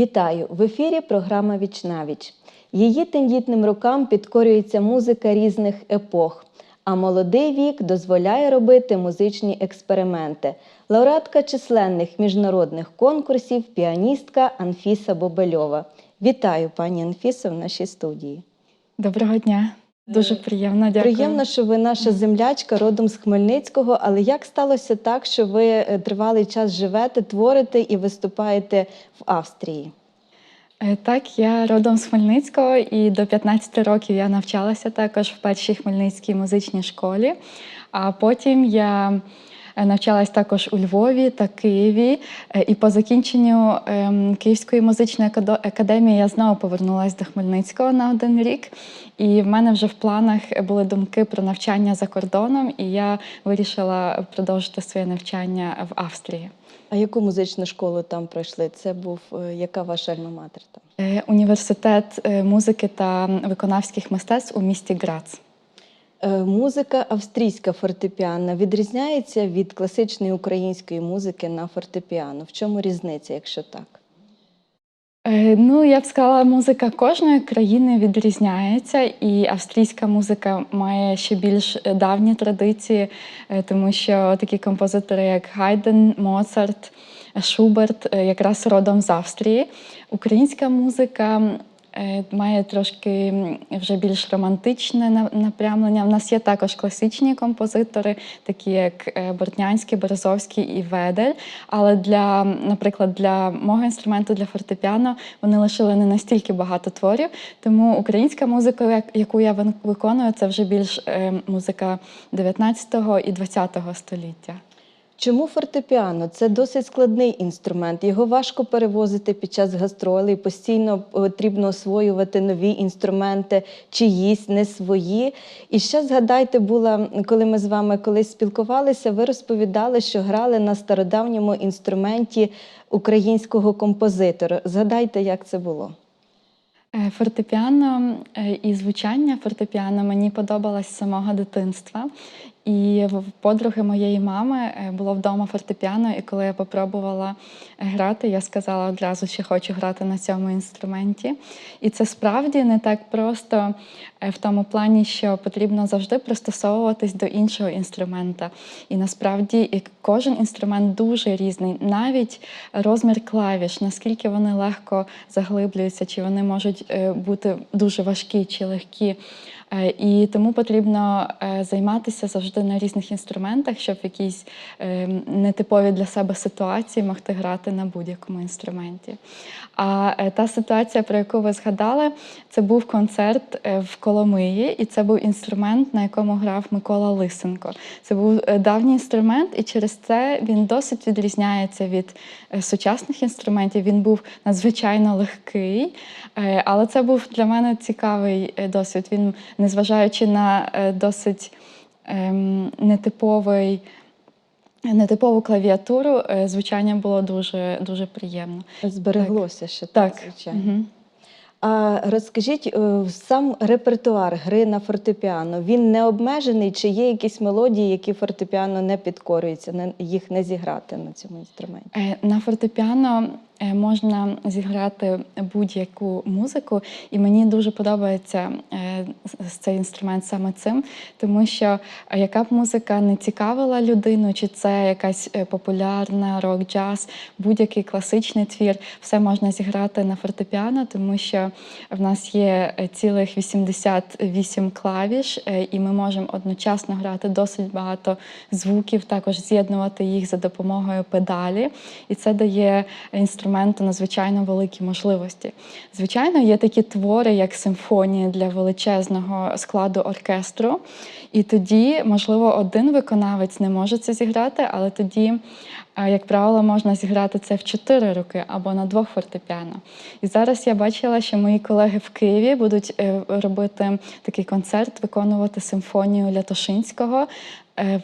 Вітаю! В ефірі програма Вічнавіч. Її тендітним рукам підкорюється музика різних епох, а молодий вік дозволяє робити музичні експерименти. Лауреатка численних міжнародних конкурсів, піаністка Анфіса Бобельова. Вітаю, пані Анфісо, в нашій студії. Доброго дня. Дуже приємно, дякую. Приємно, що ви наша землячка родом з Хмельницького. Але як сталося так, що ви е, тривалий час живете, творите і виступаєте в Австрії? Е, Так, я родом з Хмельницького і до 15 років я навчалася також в першій Хмельницькій музичній школі. А потім я навчалась також у Львові та Києві. Е, І по закінченню ем, Київської музичної академії я знову повернулася до Хмельницького на один рік. І в мене вже в планах були думки про навчання за кордоном, і я вирішила продовжити своє навчання в Австрії. А яку музичну школу там пройшли? Це був е, яка ваша альма-матер там? Е, Університет е, музики та виконавських мистецтв у місті Грац. Е, Музика австрійська фортепіанна відрізняється від класичної української музики на фортепіано. В чому різниця, якщо так? Е, Ну, я б сказала, музика кожної країни відрізняється, і австрійська музика має ще більш е, давні традиції, тому що такі композитори, як Гайден, Моцарт, Шуберт, якраз родом з Австрії. Українська музика має трошки вже більш романтичне на- напрямлення. У нас є також класичні композитори, такі як е, Бортнянський, Березовський і Ведель. Але для, наприклад, для мого інструменту, для фортепіано, вони лишили не настільки багато творів. Тому українська музика, яку я виконую, це вже більш е, музика 19 і 20 століття. Чому фортепіано? Це досить складний інструмент. Його важко перевозити під час гастролей. Постійно потрібно освоювати нові інструменти, чиїсь, не свої. І ще згадайте, була, коли ми з вами колись спілкувалися, ви розповідали, що грали на стародавньому інструменті українського композитора. Згадайте, як це було. Е, Фортепіано е, і звучання фортепіано мені подобалось з самого дитинства. І в подруги моєї мами е, було вдома фортепіано, і коли я попробувала е, грати, я сказала одразу, що хочу грати на цьому інструменті. І це справді не так просто е, в тому плані, що потрібно завжди пристосовуватись до іншого інструмента. І насправді кожен інструмент дуже різний, навіть розмір клавіш, наскільки вони легко заглиблюються, чи вони можуть бути дуже важкі чи легкі. І тому потрібно займатися завжди на різних інструментах, щоб в якійсь е, нетиповій для себе ситуації могти грати на будь-якому інструменті. А е, та ситуація, про яку ви згадали, це був концерт е, в Коломиї, і це був інструмент, на якому грав Микола Лисенко. Це був е, давній інструмент, і через це він досить відрізняється від е, сучасних інструментів. Він був надзвичайно легкий, е, але це був для мене цікавий досвід. Він, незважаючи на досить ем, нетиповий. Нетипову клавіатуру е, звучання було дуже дуже приємно. Збереглося ще Так. звичайно. Мгм. А розкажіть, е, сам репертуар гри на фортепіано він не обмежений, чи є якісь мелодії, які фортепіано не підкорюється, не, їх не зіграти на цьому інструменті? Е, На фортепіано можна зіграти будь-яку музику, і мені дуже подобається е, цей інструмент саме цим, тому що е, яка б музика не цікавила людину, чи це якась е, популярна рок-джаз, будь-який класичний твір, все можна зіграти на фортепіано, тому що в нас є е, цілих 88 клавіш, е, і ми можемо одночасно грати досить багато звуків, також з'єднувати їх за допомогою педалі, і це дає інструменту надзвичайно великі можливості. Звичайно, є такі твори, як симфонії для величезного складу оркестру, і тоді, можливо, один виконавець не може це зіграти, але тоді. е, Як правило, можна зіграти це в чотири руки або на двох фортепіано. І зараз я бачила, що мої колеги в Києві будуть е, робити такий концерт, виконувати симфонію Лятошинського. Е,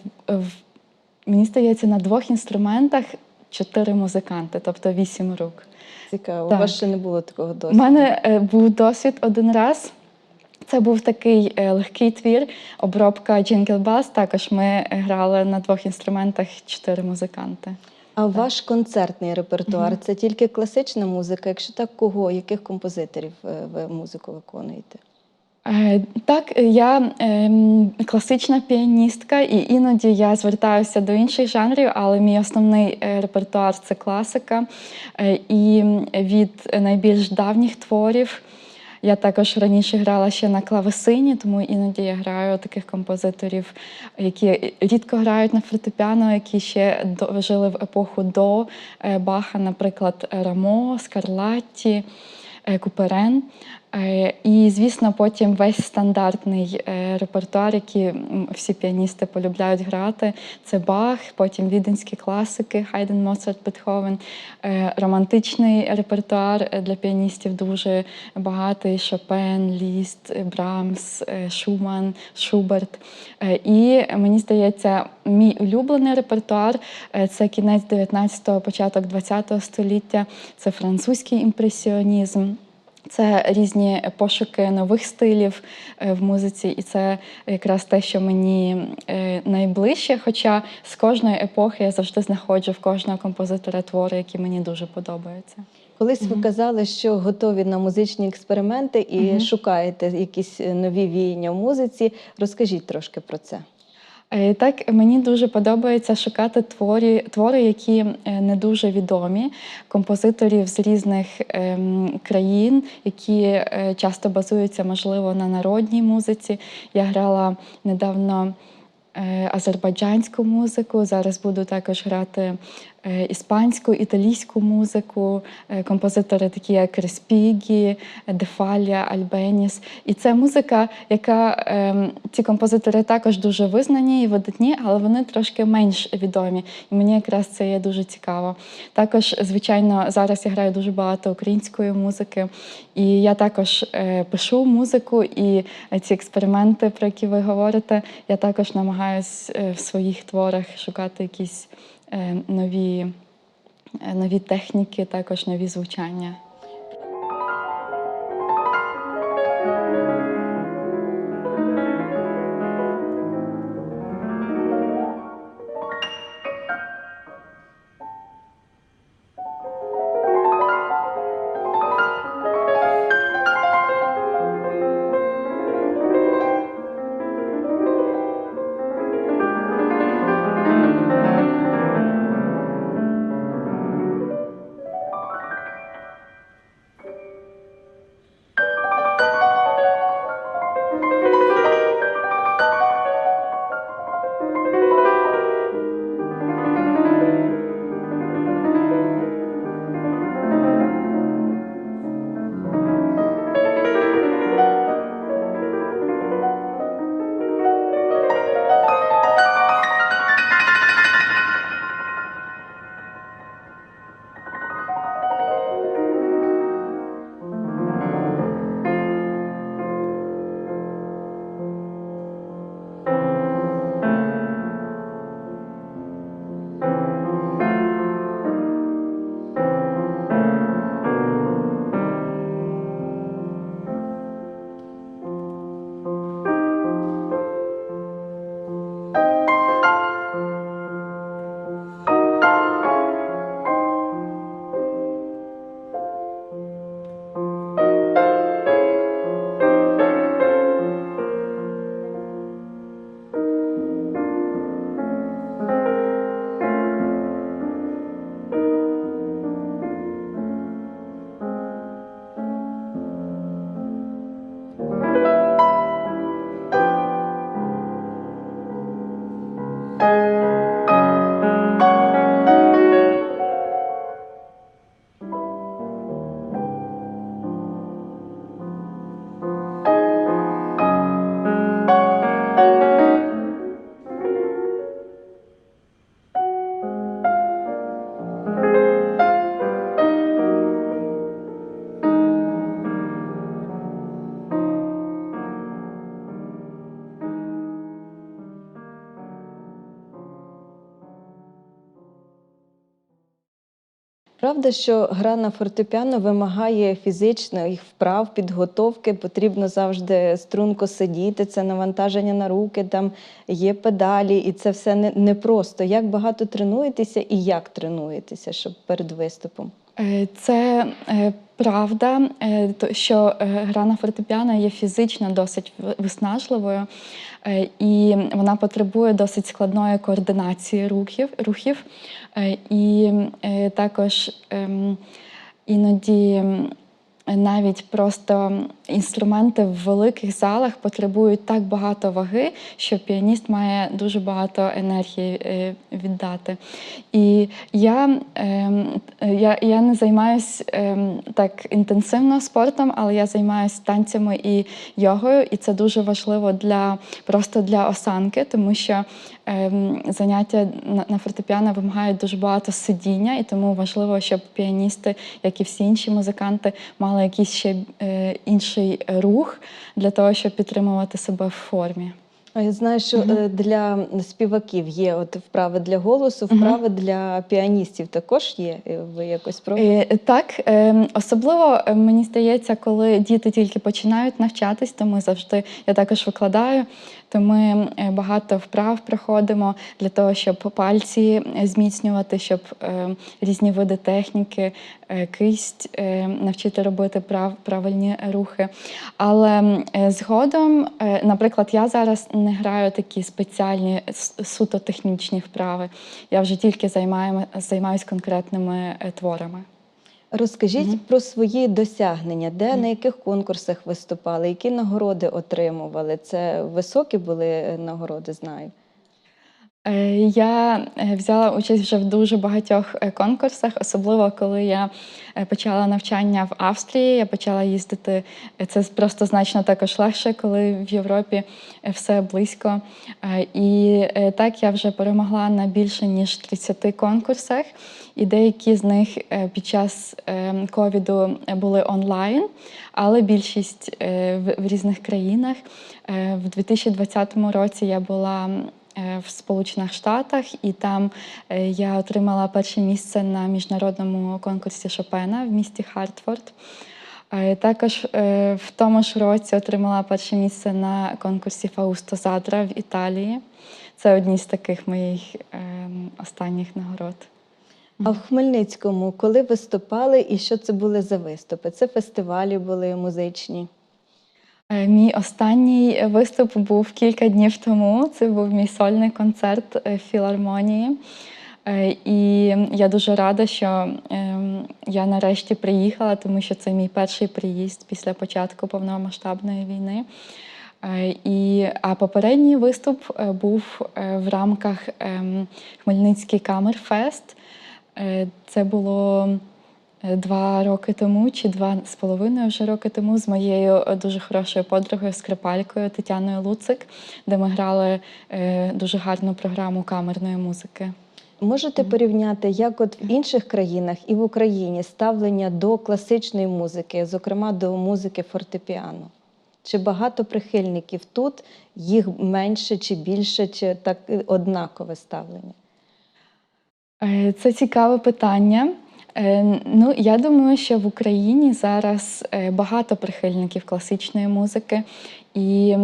Мені здається, на двох інструментах чотири музиканти, тобто вісім рук. Цікаво. Так. У вас ще не було такого досвіду? У мене е, був досвід один раз. Це був такий е, легкий твір, обробка Bells. Також ми грали на двох інструментах чотири музиканти. А ваш концертний репертуар це тільки класична музика? Якщо так, кого, яких композиторів е, ви музику виконуєте? Е, Так, я ем, класична піаністка, і іноді я звертаюся до інших жанрів, але мій основний е, репертуар це класика. Е, І від найбільш давніх творів я також раніше грала ще на клавесині, тому іноді я граю таких композиторів, які рідко грають на фортепіано, які ще жили в епоху до Баха, наприклад, Рамо, Скарлатті. Куперен. Е, І, звісно, потім весь стандартний е, репертуар, який всі піаністи полюбляють грати. Це Бах, потім віденські класики, Хайден, Моцарт, Бетховен. Романтичний репертуар е, для піаністів дуже багатий: Шопен, Ліст, Брамс, Шуман, Шуберт. І мені здається, мій улюблений репертуар це кінець 19-го, початок 20-го століття, це французький імпресіонізм. Це різні пошуки нових стилів е, в музиці, і це якраз те, що мені е, найближче. Хоча з кожної епохи я завжди знаходжу в кожного композитора твори, які мені дуже подобаються. Колись ви казали, що готові на музичні експерименти і Мгм. шукаєте якісь е, нові віяння в музиці. Розкажіть трошки про це. Е, Так, мені дуже подобається шукати творі, твори, які е, не дуже відомі, композиторів з різних ем, країн, які е, часто базуються, можливо, на народній музиці. Я грала недавно азербайджанську музику. Зараз буду також грати е, іспанську, італійську музику, е, композитори такі як Респігі, Дефалія, Альбеніс. І це музика, яка ем, ці композитори також дуже визнані і видатні, але вони трошки менш відомі. І мені якраз це є дуже цікаво. Також, звичайно, зараз я граю дуже багато української музики, і я також е, пишу музику, і е, ці експерименти, про які ви говорите, я також намагаюся в своїх творах шукати якісь е, нові, е, нові техніки, також нові звучання. Правда, що гра на фортепіано вимагає фізичних вправ, підготовки, потрібно завжди струнко сидіти, це навантаження на руки, там є педалі, і це все не- непросто. Як багато тренуєтеся і як тренуєтеся, щоб перед виступом? Е, Це е, правда, е, що гра на фортепіано є фізично досить виснажливою, і вона потребує досить складної координації рухів. рухів. І також ем, іноді навіть просто інструменти в великих залах потребують так багато ваги, що піаніст має дуже багато енергії е, віддати. І я, ем, я, я не займаюся ем, так інтенсивно спортом, але я займаюся танцями і йогою, і це дуже важливо для просто для осанки, тому що заняття на, фортепіано вимагають дуже багато сидіння, і тому важливо, щоб піаністи, як і всі інші музиканти, мали якийсь ще е, інший рух для того, щоб підтримувати себе в формі. А Я знаю, що е, для співаків є от вправи для голосу, вправи для піаністів також є. Е, Ви якось пробуєте? Так, е, особливо мені здається, коли діти тільки починають навчатись, то ми завжди я також викладаю. То ми е, багато вправ проходимо для того, щоб пальці е, зміцнювати, щоб е, різні види техніки, кисть навчити робити прав, правильні рухи. Але згодом, наприклад, я зараз не граю такі спеціальні суто технічні вправи. Я вже тільки займаю, займаюсь конкретними творами. Розкажіть про свої досягнення, де на яких конкурсах виступали, які нагороди отримували. Це високі були е, нагороди, знаю. Е, Я е, взяла участь вже в дуже багатьох е, конкурсах, особливо коли я почала навчання в Австрії. Я почала їздити. Це просто значно також легше, коли в Європі все близько. І так я вже перемогла на більше ніж 30 конкурсах, і деякі з них під час ковіду були онлайн, але більшість в різних країнах. В 2020 році я була в Сполучених Штатах, і там е, я отримала перше місце на міжнародному конкурсі Шопена в місті Хартфорд. Е, Також е, в тому ж році отримала перше місце на конкурсі Фаусто Задра в Італії. Це одні з таких моїх ем, останніх нагород. А в Хмельницькому, коли виступали і що це були за виступи? Це фестивалі були музичні. Е, Мій останній виступ був кілька днів тому. Це був мій сольний концерт е, філармонії. Е, І я дуже рада, що ем, я нарешті приїхала, тому що це мій перший приїзд після початку повномасштабної війни. І, а попередній виступ був в рамках ем, Хмельницький Камерфест. Це було два роки тому, чи два з половиною вже роки тому, з моєю е, дуже хорошою подругою, скрипалькою Тетяною Луцик, де ми грали е, дуже гарну програму камерної музики. Можете порівняти, як от в інших країнах і в Україні ставлення до класичної музики, зокрема до музики фортепіано? Чи багато прихильників тут, їх менше чи більше, чи так е, однакове ставлення? Е, Це цікаве питання. Е, Ну, я думаю, що в Україні зараз е, багато прихильників класичної музики. І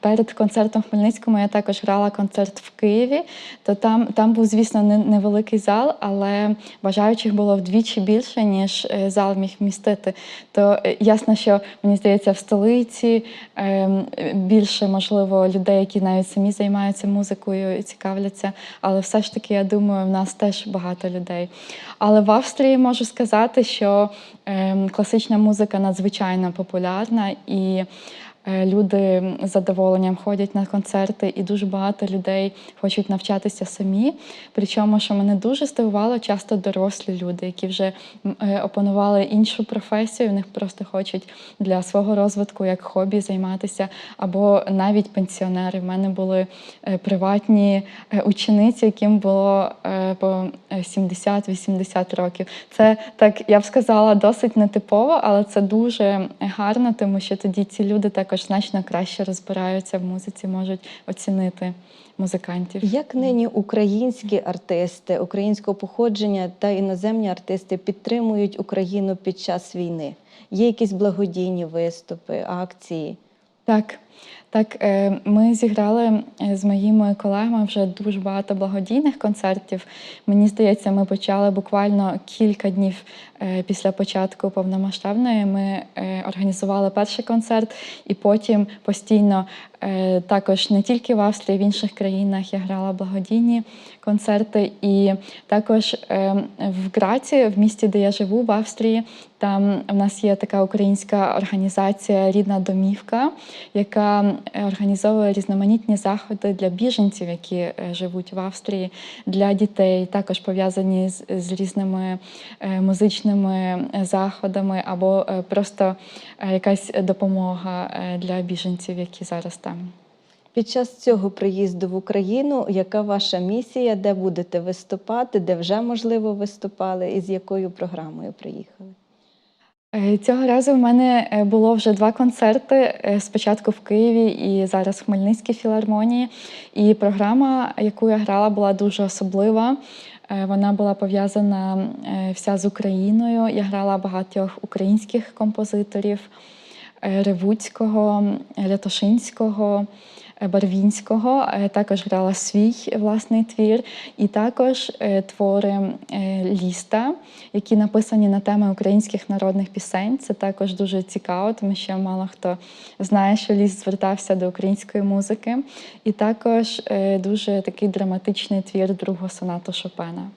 перед концертом в Хмельницькому я також грала концерт в Києві. То там, там був, звісно, невеликий зал, але бажаючих було вдвічі більше, ніж е, зал міг вмістити. То е, ясно, що мені здається, в столиці ем, більше можливо людей, які навіть самі займаються музикою і цікавляться. Але все ж таки, я думаю, в нас теж багато людей. Але в Австрії можу сказати, що ем, класична музика надзвичайно популярна і. Е, Люди з задоволенням ходять на концерти, і дуже багато людей хочуть навчатися самі. Причому, що мене дуже здивувало, часто дорослі люди, які вже е, опанували іншу професію, в просто хочуть для свого розвитку як хобі займатися, або навіть пенсіонери. В мене були е, приватні учениці, яким було по е, 70-80 років. Це так, я б сказала, досить нетипово, але це дуже гарно, тому що тоді ці люди також також значно краще розбираються в музиці, можуть оцінити музикантів. Як нині українські артисти українського походження та іноземні артисти підтримують Україну під час війни? Є якісь благодійні виступи, акції? Так, так, е, ми зіграли е, з моїми колегами вже дуже багато благодійних концертів. Мені здається, ми почали буквально кілька днів е, після початку повномасштабної. Ми організували перший концерт, і потім постійно також не тільки в Австрії, в інших країнах я грала благодійні концерти. І також в Граці, в місті, де я живу, в Австрії, там в нас є така українська організація Рідна домівка, яка е, організовує різноманітні заходи для біженців, які е, живуть в Австрії, для дітей, також пов'язані з, з різними е, музичними заходами, або просто якась допомога для біженців, які зараз там. Під час цього приїзду в Україну, яка ваша місія, де будете виступати, де вже можливо виступали, і з якою програмою приїхали? Е, Цього разу в мене е, було вже два концерти. е, Спочатку в Києві і зараз в Хмельницькій філармонії. І програма, яку я грала, була дуже особлива. Вона була пов'язана вся з Україною. Я грала багатьох українських композиторів Ревуцького, Лятошинського. Е, Барвінського, Е, також грала свій власний твір, і також е, твори е, ліста, які написані на теми українських народних пісень. Це також дуже цікаво, тому що мало хто знає, що ліст звертався до української музики. І також е, дуже такий драматичний твір другого сонату Шопена.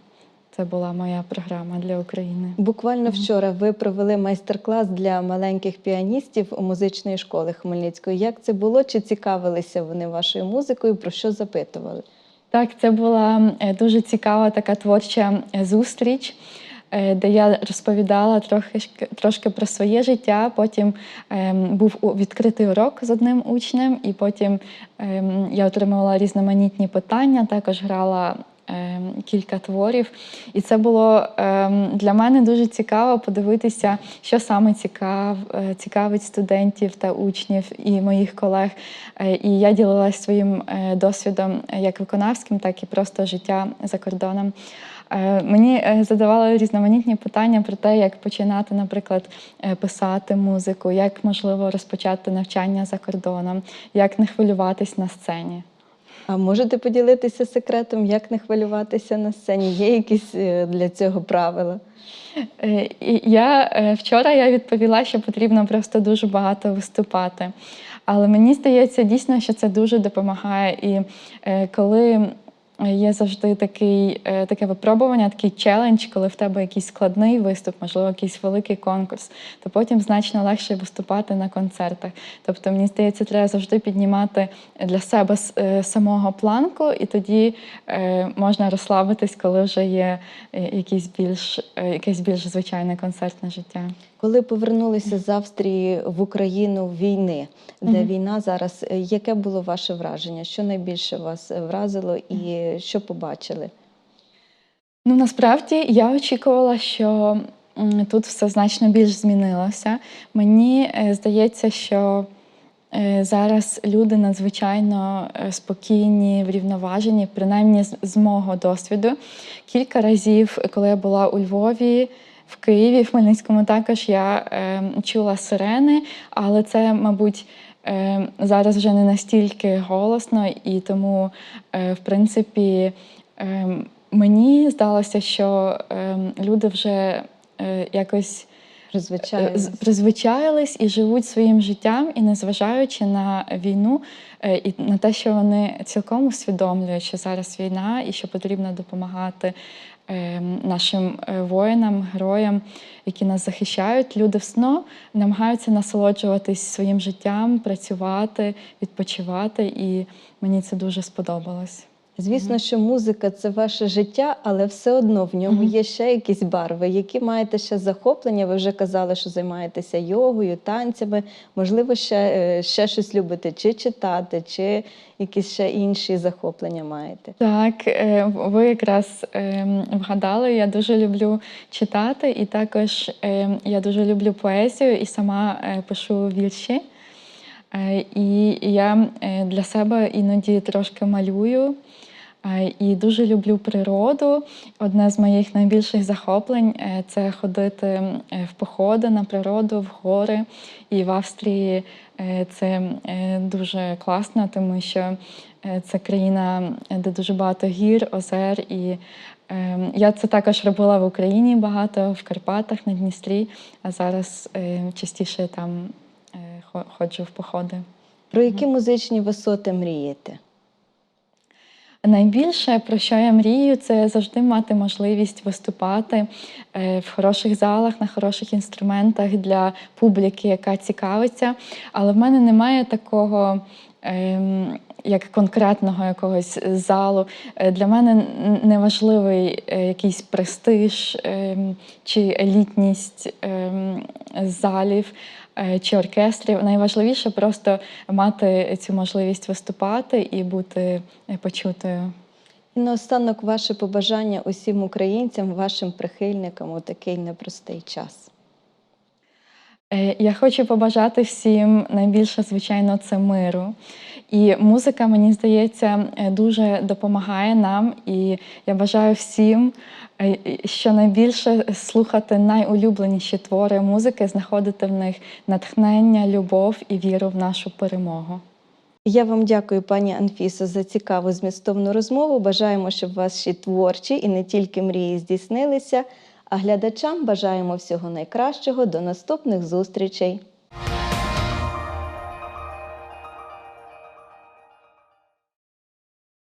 Це була моя програма для України. Буквально вчора ви провели майстер-клас для маленьких піаністів у музичної школи Хмельницької. Як це було? Чи цікавилися вони вашою музикою? Про що запитували? Так, це була е, дуже цікава така творча е, зустріч, е, де я розповідала трохи трошки про своє життя. Потім ем, був відкритий урок з одним учнем, і потім ем, я отримувала різноманітні питання, також грала. Ем, Кілька творів, і це було ем, для мене дуже цікаво подивитися, що саме цікав, е, цікавить студентів та учнів і моїх колег. Е, І я ділилася своїм е, досвідом як виконавським, так і просто життя за кордоном. Мені задавали різноманітні питання про те, як починати, наприклад, писати музику, як можливо розпочати навчання за кордоном, як не хвилюватись на сцені. А можете поділитися секретом, як не хвилюватися на сцені? Є якісь е, для цього правила? Е, Я е, вчора я відповіла, що потрібно просто дуже багато виступати. Але мені здається дійсно, що це дуже допомагає. І коли є завжди такий, е, таке випробування, такий челендж, коли в тебе якийсь складний виступ, можливо, якийсь великий конкурс, то потім значно легше виступати на концертах. Тобто, мені здається, треба завжди піднімати для себе е, самого планку, і тоді е, можна розслабитись, коли вже є якийсь більш, якесь більш звичайне концертне життя. Коли повернулися з Австрії в Україну війни, де Мгм. війна зараз, е, яке було ваше враження? Що найбільше вас е, вразило і що побачили? Ну насправді я очікувала, що тут все значно більш змінилося. Мені е, здається, що зараз люди надзвичайно спокійні, врівноважені, принаймні з мого досвіду. Кілька разів, коли я була у Львові. В Києві, в Хмельницькому також я е, чула сирени, але це, мабуть, е, зараз вже не настільки голосно, і тому, е, в принципі, мені здалося, що люди вже якось е, призвичаїлись і живуть своїм життям, і незважаючи на війну і на те, що вони цілком усвідомлюють, що зараз війна і що потрібно допомагати нашим е, воїнам, героям, які нас захищають, люди в сно намагаються насолоджуватись своїм життям, працювати, відпочивати, і мені це дуже сподобалось. Звісно, що музика це ваше життя, але все одно в ньому є ще якісь барви. Які маєте ще захоплення? Ви вже казали, що займаєтеся йогою, танцями. Можливо, ще, е, ще щось любите, чи читати, чи якісь ще інші захоплення маєте. Так, е, ви якраз ем, вгадали. Я дуже люблю читати, і також ем, я дуже люблю поезію і сама е, пишу вірші. І я для себе іноді трошки малюю. Е, І дуже люблю природу. Одне з моїх найбільших захоплень е, це ходити е, в походи на природу, в гори. І в Австрії це дуже класно, тому що це країна, де дуже багато гір, озер. І я це також робила в Україні багато, в Карпатах, на Дністрі, а зараз частіше там ходжу в походи. Про які музичні висоти мрієте? Найбільше, про що я мрію, це завжди мати можливість виступати е, в хороших залах, на хороших інструментах для публіки, яка цікавиться. Але в мене немає такого. ем, Як конкретного якогось залу. Е, Для мене н- не важливий е, якийсь престиж ем, чи елітність ем, залів чи оркестрів. Найважливіше просто мати цю можливість виступати і бути е, почутою. І наостанок ваше побажання усім українцям, вашим прихильникам у такий непростий час. Е, Я хочу побажати всім найбільше, звичайно, це миру. І музика, мені здається, е, дуже допомагає нам. І я бажаю всім е, щонайбільше слухати найулюбленіші твори музики, знаходити в них натхнення, любов і віру в нашу перемогу. Я вам дякую, пані Анфісо, за цікаву змістовну розмову. Бажаємо, щоб ваші творчі і не тільки мрії здійснилися. А глядачам бажаємо всього найкращого. До наступних зустрічей.